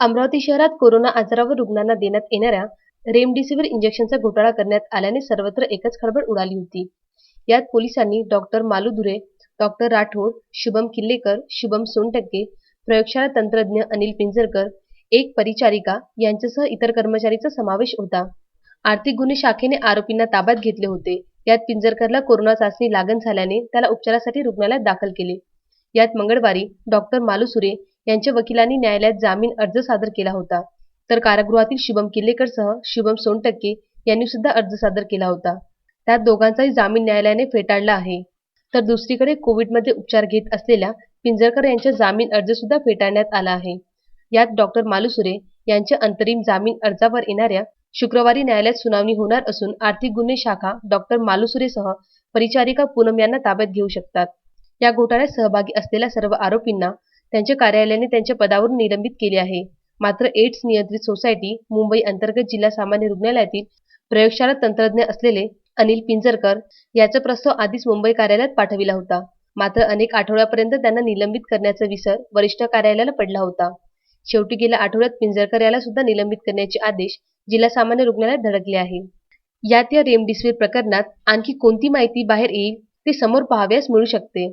अमरावती शहरात कोरोना आजारावर रुग्णांना देण्यात येणाऱ्या रेमडेसिवीर इंजेक्शनचा घोटाळा करण्यात आल्याने सर्वत्र एकच खळबळ उडाली होती. यात पोलिसांनी डॉक्टर मालुधुरे डॉक्टर राठोड शुभम किल्लेकर शुभम सोनटक्के प्रयोगशाळा तंत्रज्ञ अनिल पिंजरकर एक परिचारिका यांच्यासह इतर कर्मचारीचा समावेश होता. आर्थिक गुन्हे शाखेने आरोपींना ताब्यात घेतले होते. यात पिंजरकरला कोरोना चाचणी लागण झाल्याने त्याला उपचारासाठी रुग्णालयात दाखल केले. यात मंगळवारी डॉक्टर मालुसुरे यांच्या वकिलांनी न्यायालयात जामीन अर्ज सादर केला होता. तर कारागृहातील शुभम किल्लेकरसह शुभम सोनटक्के यांनी सुद्धा अर्ज सादर केला होता. त्यात दोघांचाही जामीन न्यायालयाने फेटाळला आहे. तर दुसरीकडे कोविडमध्ये उपचार घेत असलेल्या पिंजरकर यांचा जामीन अर्ज सुद्धा फेटाळण्यात आला आहे. यात डॉक्टर मालुसुरे यांच्या अंतरिम जामीन अर्जावर येणाऱ्या शुक्रवारी न्यायालयात सुनावणी होणार असून आर्थिक गुन्हे शाखा डॉक्टर मालुसुरेसह परिचारिका पूनम यांना ताब्यात घेऊ शकतात. या घोटाळ्यात सहभागी असलेल्या सर्व आरोपींना त्यांच्या कार्यालयाने त्यांच्या पदावरून निलंबित केले आहे. मात्र एड्स नियंत्रित सोसायटी मुंबई अंतर्गत जिल्हा सामान्य रुग्णालयातील प्रयोगशाळा तंत्रज्ञ असलेले अनिल पिंजरकर याचा प्रस्ताव आधीच मुंबई कार्यालयात पाठविला होता. मात्र अनेक आठवड्यापर्यंत त्यांना निलंबित करण्याचा विसर वरिष्ठ कार्यालयाला पडला होता. शेवटी गेल्या आठवड्यात पिंजरकर याला सुद्धा निलंबित करण्याचे आदेश जिल्हा सामान्य रुग्णालयात धडकले आहे. यात या रेमडेसिवीर प्रकरणात आणखी कोणती माहिती बाहेर येईल ते समोर पाहाव्यास मिळू शकते.